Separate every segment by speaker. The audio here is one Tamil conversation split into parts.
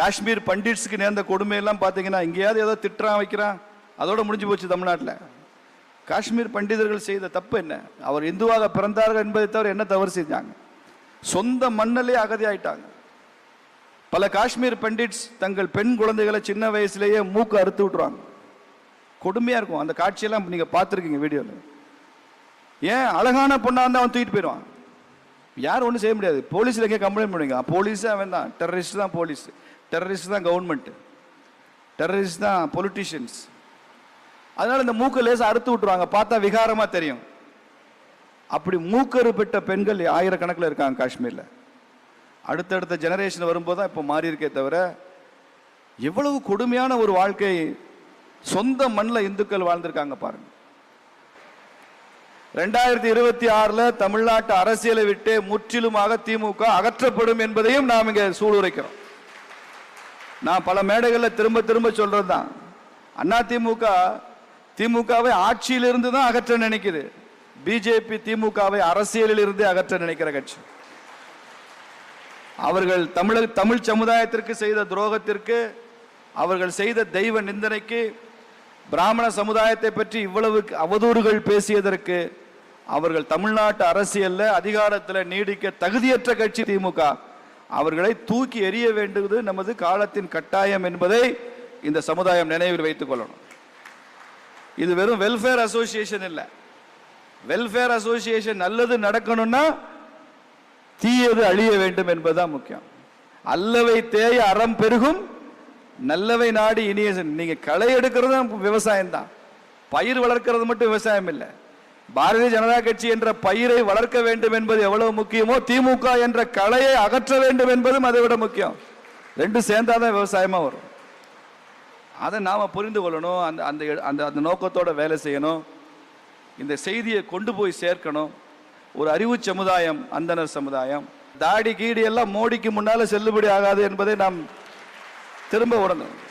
Speaker 1: காஷ்மீர் பண்டிட்ஸுக்கு நேர்ந்த கொடுமையெல்லாம் பார்த்தீங்கன்னா எங்கேயாவது ஏதோ திட்டுறான் வைக்கிறான். அதோட முடிஞ்சு போச்சு தமிழ்நாட்டில். காஷ்மீர் பண்டிதர்கள் செய்த தப்பு என்ன? அவர் இந்துவாக பிறந்தார்கள் என்பதை தவிர என்ன தவறு செஞ்சாங்க? சொந்த மண்ணிலே அகதியாயிட்டாங்க பல காஷ்மீர் பண்டிட்ஸ் தங்கள் பெண் குழந்தைகளை சின்ன வயசுலேயே மூக்கு அறுத்து விட்டுருவாங்க. கொடுமையாக இருக்கும். அந்த காட்சியெல்லாம் நீங்கள் பார்த்துருக்கீங்க வீடியோவில் ஏன்? அழகான பொண்ணாக இருந்தால் அவன் தூக்கிட்டு போயிடுவான். யாரும் ஒன்றும் செய்ய முடியாது. போலீஸில் எங்கே கம்ப்ளைண்ட் பண்ணுவீங்க போலீஸே அவன் தான். டெரரிஸ்ட் தான் போலீஸ். டெரரிஸ்ட் தான் கவர்மெண்ட்டு டெரரிஸ்ட் தான் பொலிட்டிஷியன்ஸ் அதனால இந்த மூக்கு லேசாக அறுத்து விட்டுருவாங்க. பார்த்தா விகாரமாக தெரியும். அப்படி மூக்கரு பெற்ற பெண்கள் ஆயிரக்கணக்கில் இருக்காங்க காஷ்மீரில். அடுத்தடுத்த ஜெனரேஷன் வரும்போது தான் இப்போ மாறி இருக்கே தவிர எவ்வளவு கொடுமையான ஒரு வாழ்க்கை சொந்த மண்ணில் இந்துக்கள் வாழ்ந்திருக்காங்க பாருங்க. ரெண்டாயிரத்தி இருபத்தி ஆறில் தமிழ்நாட்டு அரசியலை விட்டு முற்றிலுமாக திமுக அகற்றப்படும் என்பதையும் நாம் இங்கே சூளுரைக்கிறோம். நான் பல மேடைகளில் திரும்ப திரும்ப சொல்றதுதான். அண்ணா திமுக திமுகவை ஆட்சியிலிருந்து தான் அகற்ற நினைக்குது. பிஜேபி திமுகவை அரசியலில் இருந்து அகற்ற நினைக்கிற கட்சி. அவர்கள் தமிழக தமிழ் சமுதாயத்திற்கு செய்த துரோகத்திற்கு அவர்கள் செய்த தெய்வ நிந்தனைக்கு பிராமண சமுதாயத்தை பற்றி இவ்வளவு அவதூறுகள் பேசியதற்கு அவர்கள் தமிழ்நாட்டு அரசியலில் அதிகாரத்தில் நீடிக்க தகுதியற்ற கட்சி திமுக. அவர்களை தூக்கி எறிய வேண்டுவது நமது காலத்தின் கட்டாயம் என்பதை இந்த சமுதாயம் நினைவில் வைத்துக் கொள்ளணும். இது வெறும் வெல்ஃபேர் அசோசியேஷன் இல்லை. வெல்ஃபேர் அசோசியேஷன் நல்லது நடக்கணும்னா தீயது அழிய வேண்டும் என்பதுதான் முக்கியம். அல்லவை தேய அறம் பெருகும் நல்லவை நாடி இனிய நீங்க களை எடுக்கிறது விவசாயம் தான் பயிர் வளர்க்கிறது மட்டும் விவசாயம் இல்லை. பாரதிய ஜனதா கட்சி என்ற பயிரை வளர்க்க வேண்டும் என்பது எவ்வளவு முக்கியமோ திமுக என்ற கலையை அகற்ற வேண்டும் என்பதும் அதை விட முக்கியம். ரெண்டும் சேர்ந்தாதான் விவசாயமா வரும். அதை நாம புரிந்து கொள்ளணும். அந்த அந்த அந்த அந்த நோக்கத்தோட வேலை செய்யணும். இந்த செய்தியை கொண்டு போய் சேர்க்கணும். ஒரு அறிவு சமுதாயம் அந்தனர் சமுதாயம். தாடி கீடி எல்லாம் மோடிக்கு முன்னால செல்லுபடி ஆகாது என்பதை நாம் திரும்ப உணர்ந்தோம்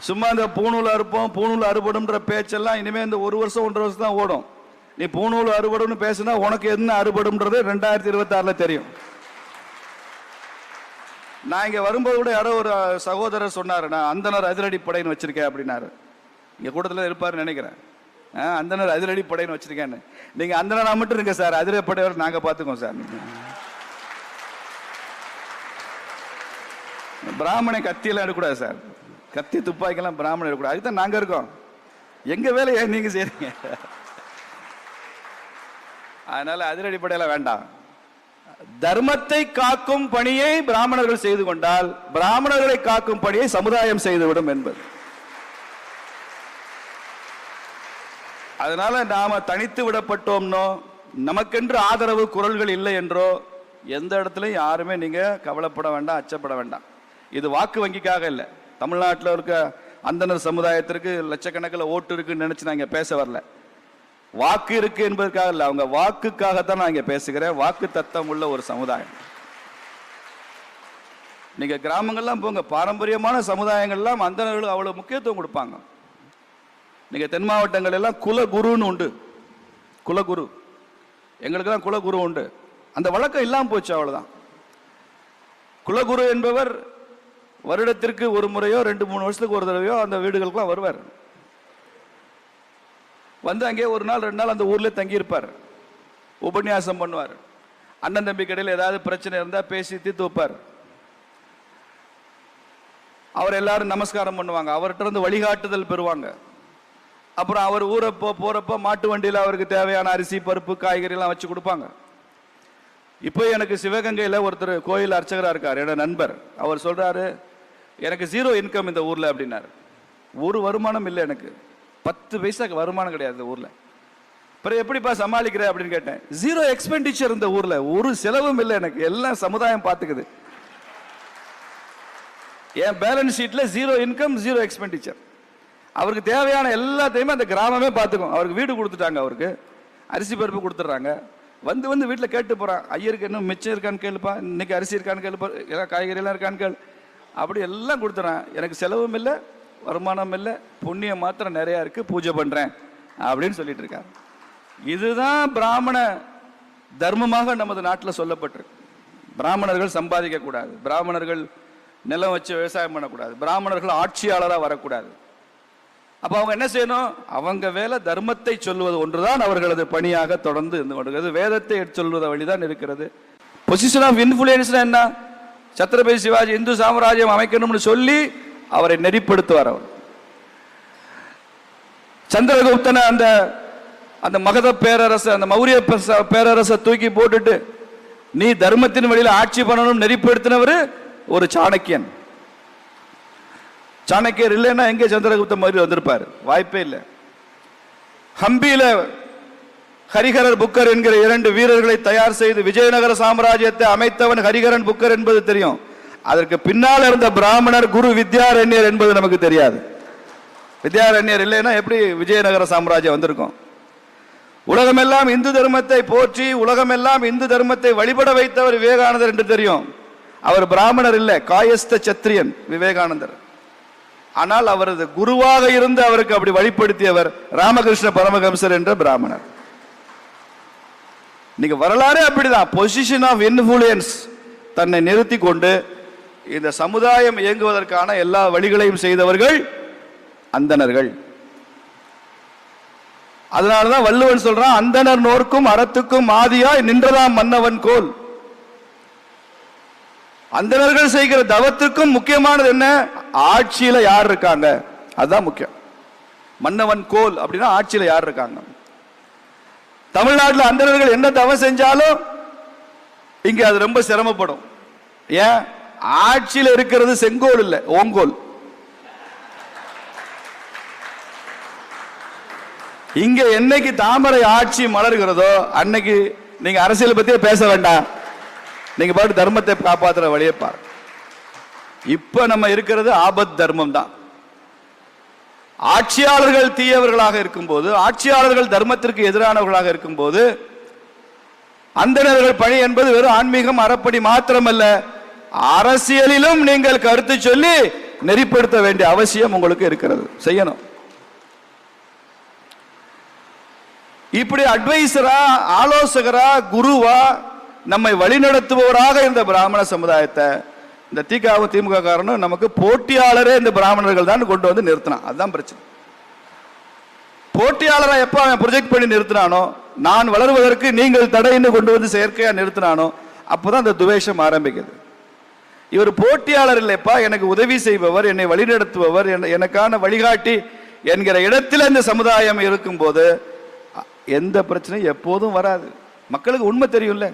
Speaker 1: சும்மா இந்த பூணூல் அறுப்போம் பூணூல் அறுபடும்ன்ற பேச்செல்லாம் இனிமே இந்த ஒரு வருஷம் ஒன்றரை வருஷம் தான் ஓடும். நீ பூணூல் அறுபடும்னு பேசுனா உனக்கு என்ன அறுபடும்ன்றது ரெண்டாயிரத்தி இருபத்தி ஆறுல தெரியும். நான் இங்க வரும்போது கூட யாரோ ஒரு சகோதரர் சொன்னார் நான் அந்தனர் அதிரடி படைன்னு வச்சிருக்கேன் அப்படின்னாரு. இங்க கூட்டத்தில் இருப்பாருன்னு நினைக்கிறேன். ஆ, அந்தனர் அதிரடி படைன்னு வச்சிருக்கேன்னு. நீங்க அந்தனரா மட்டும் இருங்க சார் அதிரடி படையோட நாங்க பாத்துக்கோம் சார். பிராமண கத்தியெல்லாம் எடுக்கக்கூடாது சார். கத்தி துப்பாக்கிலாம் பிராமணன் இருக்கக்கூடாது அதுக்கு தான் இருக்கோம். எங்கள் வேலையை நீங்கள் செய்றீங்க? அதனால் அதிரடி வேண்டாம். தர்மத்தை காக்கும் பணியை பிராமணர்கள் செய்து கொண்டால் பிராமணர்களை காக்கும் பணியை சமுதாயம் செய்துவிடும் என்பது. அதனால நாம தனித்து விடப்பட்டோம்னோ நமக்கென்று ஆதரவு குரல்கள் இல்லை என்றோ எந்த இடத்துலையும் யாருமே நீங்க கவலைப்பட வேண்டாம் அச்சப்பட வேண்டாம். இது வாக்கு வங்கிக்காக இல்லை. தமிழ்நாட்டில் இருக்க அந்தனர் சமுதாயத்திற்கு லட்சக்கணக்கில் ஓட்டு இருக்குன்னு நினைச்சு நான் இங்கே பேச வரல. வாக்கு இருக்கு என்பதற்காக இல்லை அவங்க வாக்குக்காகத்தான் நான் இங்கே பேசுகிறேன். வாக்கு தத்தம் உள்ள ஒரு சமுதாயம். நீங்க கிராமங்கள்லாம் போங்க பாரம்பரியமான சமுதாயங்கள்லாம் அந்தனர்களுக்கு அவ்வளவு முக்கியத்துவம் கொடுப்பாங்க. நீங்க தென் மாவட்டங்கள் எல்லாம் குலகுருன்னு உண்டு. குலகுரு. எங்களுக்கெல்லாம் குலகுரு உண்டு. அந்த வழக்கம் இல்லாமல் போச்சு அவ்வளவுதான். குலகுரு என்பவர் வருடத்திற்கு ஒரு முறையோ ரெண்டு மூணு வருஷத்துக்கு ஒரு தடவையோ அந்த வீடுகளுக்குலாம் வருவார். வந்து அங்கே ஒரு நாள் ரெண்டு நாள் அந்த ஊரில் தங்கியிருப்பார். உபன்யாசம் பண்ணுவார். அண்ணன் தம்பி கடையில் ஏதாவது பிரச்சனை இருந்தால் பேசி தீர்த்து வைப்பார். அவர் எல்லாரும் நமஸ்காரம் பண்ணுவாங்க. அவர்கிட்ட இருந்து வழிகாட்டுதல் பெறுவாங்க. அப்புறம் அவர் ஊரப்போ போகிறப்போ மாட்டு வண்டியில் அவருக்கு தேவையான அரிசி பருப்பு காய்கறி வச்சு கொடுப்பாங்க. இப்போ எனக்கு சிவகங்கையில் ஒருத்தர் கோயில் அர்ச்சகராக இருக்கார். என்னோட நண்பர். அவர் சொல்கிறாரு எனக்கு ஜீரோ இன்கம் இந்த ஊரில் அப்படின்னாரு. ஒரு வருமானம் இல்லை எனக்கு. பத்து பைசாக்கு வருமானம் கிடையாது இந்த ஊரில். அப்புறம் எப்படிப்பா சமாளிக்கிற அப்படின்னு கேட்டேன். ஜீரோ எக்ஸ்பெண்டிச்சர் இந்த ஊரில். ஒரு செலவும் இல்லை எனக்கு. எல்லாம் சமுதாயம் பார்த்துக்குது. என் பேலன்ஸ் ஷீட்டில் ஜீரோ இன்கம் ஜீரோ எக்ஸ்பெண்டிச்சர் அவருக்கு தேவையான எல்லாத்தையுமே அந்த கிராமமே பார்த்துக்கும். அவருக்கு வீடு கொடுத்துட்டாங்க அவருக்கு. அரிசி பருப்பு கொடுத்துட்றாங்க. வந்து வந்து வீட்டில் கேட்டு போகிறான் ஐயருக்கு இன்னும் மிச்சம் இருக்கான்னு கேளுப்பா. இன்னைக்கு அரிசி இருக்கான்னு கேளுப்பா. எல்லாம் காய்கறிலாம் இருக்கான்னு கேளு. அப்படி எல்லாம் கொடுத்துறேன். எனக்கு செலவும் இல்லை வருமானம் இல்லை புண்ணியம் மாத்திரம் நிறையா இருக்குது பூஜை பண்ணுறேன் அப்படின்னு சொல்லிட்டு இருக்கார். இதுதான் பிராமண தர்மமாக நமது நாட்டில் சொல்லப்பட்டிருக்கு. பிராமணர்கள் சம்பாதிக்கக்கூடாது பிராமணர்கள் நிலம் வச்சு விவசாயம் பண்ணக்கூடாது. பிராமணர்கள் ஆட்சியாளராக வரக்கூடாது. அப்போ அவங்க என்ன செய்யணும்? அவங்க வேலை தர்மத்தை சொல்வது ஒன்றுதான் அவர்களது பணியாக தொடர்ந்து இருந்து கொண்டிருக்கிறது. வேதத்தை எடுத்து சொல்வத வழிதான் இருக்கிறது. பொசிஷன் ஆஃப் இன்ஃபுளுயன்ஸ் என்ன? சத்ரபதி சிவாஜி இந்து சாம்ராஜ்யம் அமைக்கணும்னு சொல்லி அவரை நெறிப்படுத்துவார் அவர். சந்திரகுப்தனை அந்த அந்த மகத பேரரசு அந்த மௌரிய பேரரசை தூக்கி போட்டுட்டு நீ தர்மத்தின் வழியில் ஆட்சி பண்ணணும் நெறிப்படுத்தினவர் ஒரு சாணக்கியன். சாணக்கியர் இல்லைன்னா எங்கே சந்திரகுப்த மாதிரி வந்திருப்பார்? வாய்ப்பே இல்லை. ஹம்பியில ஹரிஹரர் புக்கர் என்கிற இரண்டு வீரர்களை தயார் செய்து விஜயநகர சாம்ராஜ்யத்தை அமைத்தவன் ஹரிஹரன் புக்கர் என்பது தெரியும். அதற்கு பின்னால் இருந்த பிராமணர் குரு வித்யாரண்யர் என்பது நமக்கு தெரியாது. வித்யாரண்யர் இல்லைன்னா எப்படி விஜயநகர சாம்ராஜ்யம் வந்திருக்கும்? உலகமெல்லாம் இந்து தர்மத்தை போற்றி உலகமெல்லாம் இந்து தர்மத்தை வழிபட வைத்தவர் விவேகானந்தர் என்று தெரியும். அவர் பிராமணர் இல்லை காயஸ்த சத்திரியன் விவேகானந்தர். ஆனால் அவரது குருவாக இருந்து அவருக்கு அப்படி வழிப்படுத்தியவர் ராமகிருஷ்ண பரமஹம்சர் என்ற பிராமணர். இன்னைக்கு வரலாறே அப்படிதான். பொசிஷன் ஆஃப் இன்ஃபுளுயன்ஸ் தன்னை நிறுத்தி கொண்டு இந்த சமுதாயம் இயங்குவதற்கான எல்லா வழிகளையும் செய்தவர்கள் அந்தணர்கள். அதனாலதான் வள்ளுவன் சொல்றான் அந்தணர் நோர்க்கும் அறத்துக்கும் ஆதியாய் நின்றதாம் மன்னவன் கோல். அந்தணர்கள் செய்கிற தவத்துக்கும் முக்கியமானது என்ன? ஆட்சியில யார் இருக்காங்க? அதுதான் முக்கியம். மன்னவன் கோல் அப்படின்னா ஆட்சியில யார் இருக்காங்க? தமிழ்நாட்டில் அந்தணர்கள் என்ன தவம் செஞ்சாலும் இங்க அது ரொம்ப சிரமப்படும். ஏன்? ஆட்சியில் இருக்கிறது செங்கோல் இல்லை ஓங்கோல். இங்க என்னைக்கு தாமரை ஆட்சி மலர்கிறதோ அன்னைக்கு நீங்க அரசியல் பத்தியே பேச வேண்டாம். நீங்க பாட்டு தர்மத்தை காப்பாத்துற வழியை பாரு இப்ப நம்ம இருக்கிறது ஆபத் தர்மம் தான் ஆட்சியாளர்கள் தீயவர்களாக இருக்கும்போது ஆட்சியாளர்கள் தர்மத்திற்கு எதிரானவர்களாக இருக்கும்போது அந்தணர்கள் பணி என்பது வெறும் ஆன்மீகம் அறப்படி மாத்திரமல்ல. அரசியலிலும் நீங்கள் கருத்து சொல்லி நெறிப்படுத்த வேண்டிய அவசியம் உங்களுக்கு இருக்கிறது. செய்யணும். இப்படி அட்வைசரா ஆலோசகரா குருவா நம்மை வழிநடத்துபவராக இருந்த பிராமண சமுதாயத்தை இந்த திகாவும் திமுக காரனும் நமக்கு போட்டியாளரே இந்த பிராமணர்கள் தான் கொண்டு வந்து நிறுத்தினான். அதுதான் பிரச்சனை. போட்டியாளரை எப்போ அவன் ப்ரொஜெக்ட் பண்ணி நிறுத்தினானோ நான் வளருவதற்கு நீங்கள் தடைன்னு கொண்டு வந்து செயற்கையாக நிறுத்தினானோ அப்போதான் அந்த துவேஷம் ஆரம்பிக்குது. இவர் போட்டியாளர் இல்லைப்பா எனக்கு உதவி செய்பவர் என்னை வழிநடத்துபவர் என- எனக்கான வழிகாட்டி என்கிற இடத்துல இந்த சமுதாயம் இருக்கும்போது எந்த பிரச்சனையும் எப்போதும் வராது. மக்களுக்கு உண்மை தெரியும்ல.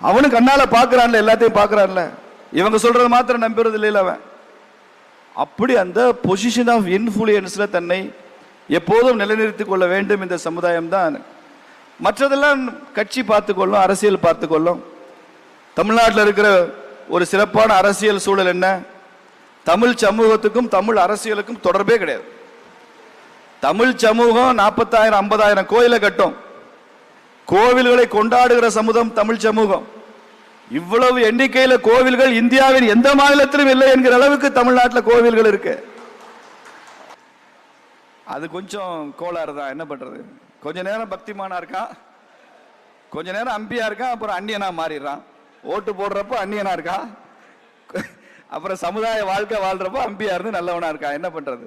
Speaker 1: அவனும் கண்ணால பாக்குறான்ல எல்லாத்தையும் பாக்குறான்ல இவங்க சொல்றது மாத்திரம் நம்புறது இல்லையில அவன். அப்படி அந்த பொசிஷன் ஆஃப் இன்ஃபுளுயன்ஸ்ல தன்னை எப்போதும் நிலைநிறுத்தி கொள்ள வேண்டும் இந்த சமுதாயம் தான். மற்றதெல்லாம் கட்சி பார்த்துக்கொள்ளும் அரசியல் பார்த்துக்கொள்ளும். தமிழ்நாட்டில் இருக்கிற ஒரு சிறப்பான அரசியல் சூழல் என்ன? தமிழ் சமூகத்துக்கும் தமிழ் அரசியலுக்கும் தொடர்பே கிடையாது. தமிழ் சமூகம் நாற்பத்தாயிரம் ஐம்பதாயிரம் கோயிலை கட்டும். கோவில்களை கொண்டாடுகிற சமூகம் தமிழ் சமூகம். இவ்வளவு எண்ணிக்கையில கோவில்கள் இந்தியாவின் எந்த மாநிலத்திலும் இல்லை என்கிற அளவுக்கு தமிழ்நாட்டில் கோவில்கள் இருக்கு. அது கொஞ்சம் கோளாறு தான். என்ன பண்றது? கொஞ்ச நேரம் பக்திமானா இருக்கான் கொஞ்ச நேரம் அம்பியா இருக்கான் அப்புறம் அந்நியனா மாறிடுறான். ஓட்டு போடுறப்போ அந்நியனா இருக்கான் அப்புறம் சமுதாய வாழ்க்கை வாழ்றப்போ அம்பியா இருந்து நல்லவனா இருக்கான் என்ன பண்றது?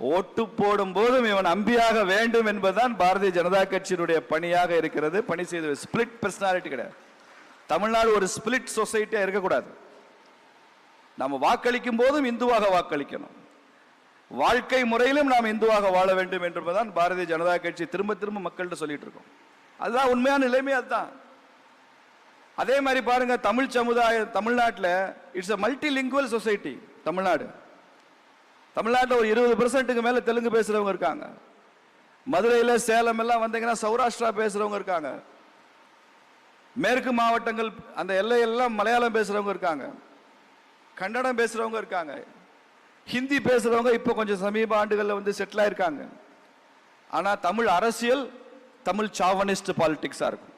Speaker 1: ஓட்டு போடும் போதும் இவன் அம்பியாக வேண்டும் என்பதுதான் பாரதிய ஜனதா கட்சியினுடைய பணியாக இருக்கிறது. பணி செய்த ஸ்பிளிட் பர்சனாலிட்டி கிடையாது. தமிழ்நாடு ஒரு ஸ்பிளிட் சொசைட்டியாக இருக்கக்கூடாது. நம்ம வாக்களிக்கும் போதும் இந்துவாக வாக்களிக்கணும். வாழ்க்கை முறையிலும் நாம் இந்துவாக வாழ வேண்டும் என்பதுதான் பாரதிய ஜனதா கட்சி திரும்ப திரும்ப மக்கள்கிட்ட சொல்லிட்டு இருக்கோம். அதுதான் உண்மையான நிலைமை அதுதான். அதே மாதிரி பாருங்க தமிழ் சமுதாயம் தமிழ்நாட்டில் it's a multilingual society Tamil Nadu. தமிழ்நாட்டில் ஒரு இருபது பெர்சன்ட்டுக்கு மேலே தெலுங்கு பேசுறவங்க இருக்காங்க. மதுரையில் சேலம் எல்லாம் வந்தீங்கன்னா சௌராஷ்டிரா பேசுகிறவங்க இருக்காங்க. மேற்கு மாவட்டங்கள் அந்த எல்லையெல்லாம் மலையாளம் பேசுகிறவங்க இருக்காங்க. கன்னடம் பேசுகிறவங்க இருக்காங்க. ஹிந்தி பேசுகிறவங்க இப்போ கொஞ்சம் சமீப ஆண்டுகளில் வந்து செட்டில் ஆயிருக்காங்க. ஆனால் தமிழ் அரசியல் தமிழ் சாவனிஸ்ட் பாலிட்டிக்ஸாக இருக்கும்.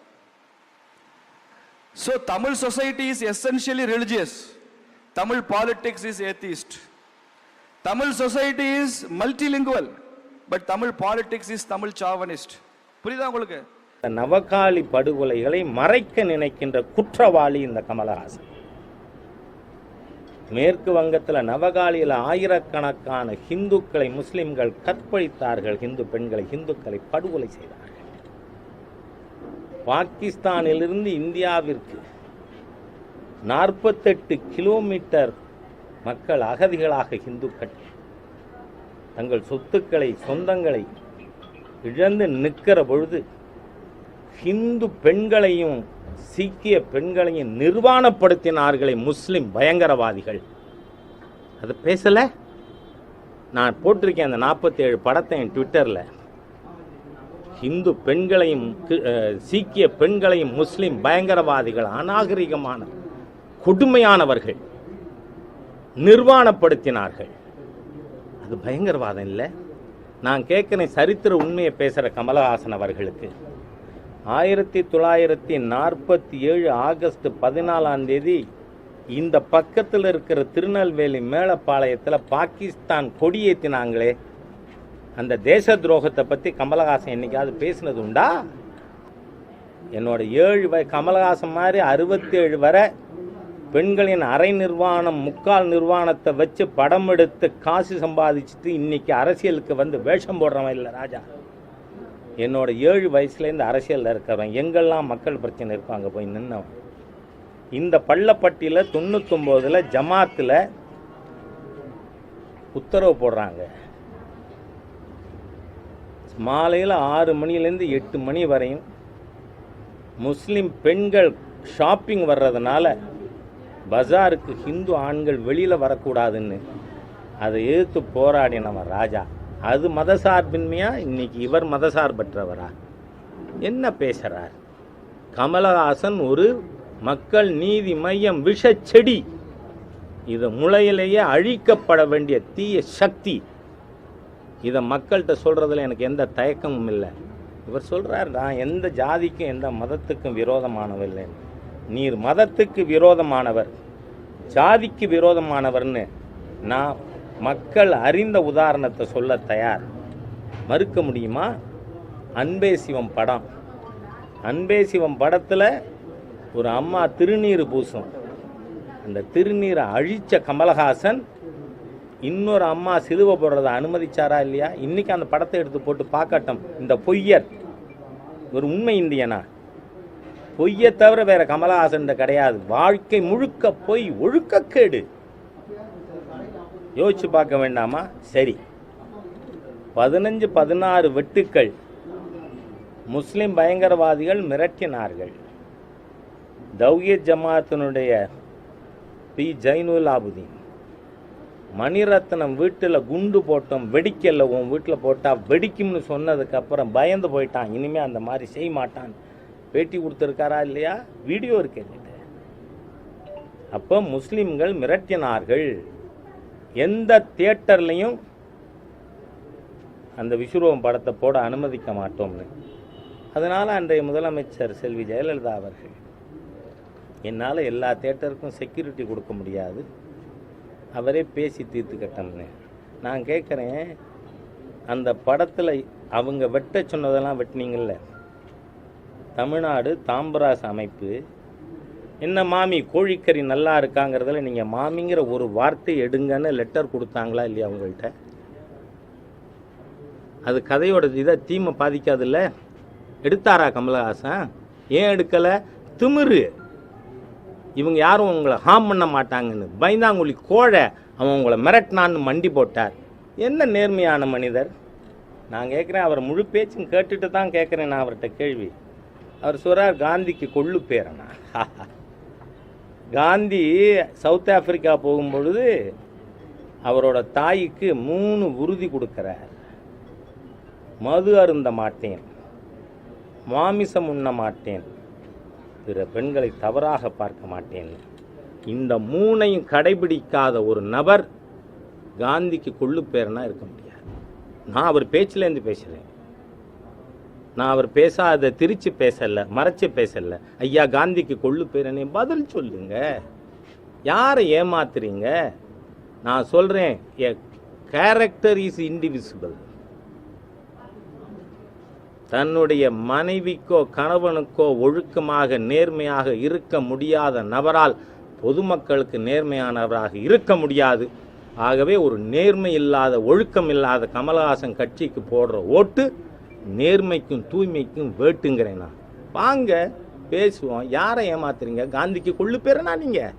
Speaker 1: So Tamil society is essentially religious Tamil politics is atheist Tamil society is multilingual but Tamil politics is Tamil chauvinist புரியுதா உங்களுக்கு?
Speaker 2: நவகாலி நவகாளி படுகொலைகளை மறைக்க நினைக்கின்ற குற்றவாளி இந்த கமலஹாசன். மேற்கு வங்கத்தில் நவகாலியில் ஆயிரக்கணக்கான ஹிந்துக்களை முஸ்லிம்கள் கற்பழித்தார்கள். ஹிந்து பெண்களை ஹிந்துக்களை படுகொலை செய்தார்கள். பாகிஸ்தானிலிருந்து இந்தியாவிற்கு நாற்பத்தெட்டு கிலோமீட்டர் மக்கள் அகதிகளாக இந்துக்கள் தங்கள் சொத்துக்களை சொந்தங்களை இழந்து நிற்கிற பொழுது ஹிந்து பெண்களையும் சீக்கிய பெண்களையும் நிர்வாணப்படுத்தினார்களே முஸ்லிம் பயங்கரவாதிகள். அது பேசலை? நான் போட்டிருக்கேன் அந்த நாற்பத்தேழு படத்தை என் ட்விட்டரில். இந்து பெண்களையும் சீக்கிய பெண்களையும் முஸ்லிம் பயங்கரவாதிகள் அநாகரிகமான கொடுமையானவர்கள். நிர்வாணப்படுத்தினார்கள். அது பயங்கரவாதம் இல்லை. நான் கேட்கிறேன் சரித்திர உண்மையை பேசுகிற கமலஹாசன் அவர்களுக்கு ஆயிரத்தி தொள்ளாயிரத்தி நாற்பத்தி ஏழு ஆகஸ்ட் பதினாலாம் தேதி இந்த பக்கத்தில் இருக்கிற திருநெல்வேலி மேலப்பாளையத்தில் பாகிஸ்தான் கொடியேற்றினாங்களே அந்த தேச துரோகத்தை பற்றி கமலஹாசன் என்னைக்காவது பேசினது உண்டா? என்னோட ஏழு வய கமலஹாசன் மாதிரி அறுபத்தேழு வரை பெண்களின் அரை நிர்வாணம் முக்கால் நிர்வாணத்தை வச்சு படம் எடுத்து காசு சம்பாதிச்சுட்டு இன்னைக்கு அரசியலுக்கு வந்து வேஷம் போடுறவன் இல்லை ராஜா. என்னோட ஏழு வயசுலேருந்து அரசியலில் இருக்கிறவன். எங்கெல்லாம் மக்கள் பிரச்சனை இருப்பாங்க அங்கே போய் நின்னவன். இந்த பள்ளப்பட்டியில் தொண்ணூத்தொம்போதில் ஜமாத்தில் உத்தரவு போடுறாங்க. மாலையில் ஆறு மணிலேருந்து எட்டு மணி வரையும் முஸ்லீம் பெண்கள் ஷாப்பிங் வர்றதுனால பஜாருக்கு ஹிந்து ஆண்கள் வெளியில் வரக்கூடாதுன்னு அதை எதிர்த்து போராடினவன் ராஜா. அது மதசார்பின்மையா? இன்னைக்கு இவர் மதசார்பற்றவரா? என்ன பேசுகிறார் கமலஹாசன் ஒரு மக்கள் நீதி மையம் விஷ செடி. இது முளையிலேயே அழிக்கப்பட வேண்டிய தீய சக்தி. இதை மக்கள்கிட்ட சொல்கிறதுல எனக்கு எந்த தயக்கமும் இல்லை. இவர் சொல்கிறார் நான் எந்த ஜாதிக்கும் எந்த மதத்துக்கும் விரோதமானவர் நீர் மதத்துக்கு விரோதமானவர் ஜாதிக்கு விரோதமானவர்னு நான் மக்கள் அறிந்த உதாரணத்தை சொல்ல தயார். மறுக்க முடியுமா? அன்பே சிவம் படம். அன்பே சிவம் படத்தில் ஒரு அம்மா திருநீர் பூசும். அந்த திருநீரை அழிச்ச கமலஹாசன் இன்னொரு அம்மா சிலுவை போடுறதை அனுமதிச்சாரா இல்லையா? இன்றைக்கி அந்த படத்தை எடுத்து போட்டு பார்க்கட்டும். இந்த பொய்யர் ஒரு உண்மை இந்தியனா? பொய்யை தவிர வேற கமலஹாசன் கிடையாது. வாழ்க்கை முழுக்க பொய் ஒழுக்கக்கேடு. யோசிச்சு பார்க்க வேண்டாமா? சரி. பதினஞ்சு பதினாறு வெட்டுக்கள். முஸ்லிம் பயங்கரவாதிகள் மிரட்டினார்கள். தௌஹீத் ஜமாத்தினுடைய பி. ஜைனுல் ஆபுதீன் மணிரத்னம் வீட்டில் குண்டு போட்டோம் வெடிக்கல உன் வீட்டில் போட்டால் வெடிக்கும்னு சொன்னதுக்கப்புறம் பயந்து போயிட்டான். இனிமேல் அந்த மாதிரி செய்ய மாட்டான். பேட்டி கொடுத்துருக்காரா இல்லையா? வீடியோ இருக்கு என்கிட்ட. அப்போ முஸ்லீம்கள் மிரட்டினார்கள். எந்த தியேட்டர்லையும் அந்த விஸ்வரூபம் படத்தை போட அனுமதிக்க மாட்டோம்னு. அதனால் அன்றைய முதலமைச்சர் செல்வி ஜெயலலிதா அவர்கள் என்னால் எல்லா தேட்டருக்கும் செக்யூரிட்டி கொடுக்க முடியாது. அவரே பேசி தீர்த்துக்கட்டோம்னு நான் கேட்குறேன் அந்த படத்தில் அவங்க வெட்ட சொன்னதெல்லாம் வெட்டினீங்கள்ல தமிழ்நாடு தாம்பராஸ் அமைப்பு. என்ன மாமி கோழிக்கறி நல்லா இருக்காங்கிறதுல நீங்கள் மாமிங்கிற ஒரு வார்த்தை எடுங்கன்னு லெட்டர் கொடுத்தாங்களா இல்லையா உங்கள்கிட்ட அது கதையோட இதை தீமை பாதிக்காதுல்ல? எடுத்தாரா கமலஹாசன்? ஏன் எடுக்கலை? திமிரு. இவங்க யாரும் உங்களை ஹார்ம் பண்ண மாட்டாங்கன்னு. பயந்தாங்குழி கோழை அவன் உங்களை மிரட்டினான்னு மண்டி போட்டார். என்ன நேர்மையான மனிதர்? நான் கேட்குறேன் அவர் முழு பேச்சும் கேட்டுட்டு தான் கேட்குறேன் நான் அவர்கிட்ட கேள்வி. அவர் சொல்கிறார் காந்திக்கு கொள்ளு பேரனா? காந்தி சவுத் ஆப்பிரிக்கா போகும்பொழுது அவரோட தாய்க்கு மூணு உறுதி கொடுக்குறார். மது அருந்த மாட்டேன் மாமிசம் உண்ண மாட்டேன் பிற பெண்களை தவறாக பார்க்க மாட்டேன். இந்த மூணையும் கடைபிடிக்காத ஒரு நபர் காந்திக்கு கொள்ளு பேரனா இருக்க முடியாது. நான் அவர் பேச்சிலேருந்து பேசுகிறேன் நான் அவர் பேசாத திரிச்சு பேசலை மறைச்சு பேசலை. ஐயா காந்திக்கு கொள்ளு பேரனே பதில் சொல்லுங்க. யாரை ஏமாத்துறீங்க? நான் சொல்கிறேன் எ கேரக்டர் இஸ் இன்டிவிசிபிள் தன்னுடைய மனைவிக்கோ கணவனுக்கோ ஒழுக்கமாக நேர்மையாக இருக்க முடியாத நபரால் பொதுமக்களுக்கு நேர்மையானவராக இருக்க முடியாது. ஆகவே ஒரு நேர்மை இல்லாத ஒழுக்கம் இல்லாத கமலஹாசன் கட்சிக்கு போடுற ஓட்டு நேர்மைக்கும் தூய்மைக்கும் வேட்டுங்கிறேன் நான். வாங்க பேசுவோம். யாரை ஏமாத்துறீங்க? காந்திக்கு கொள்ளு பேரனா நீங்கள்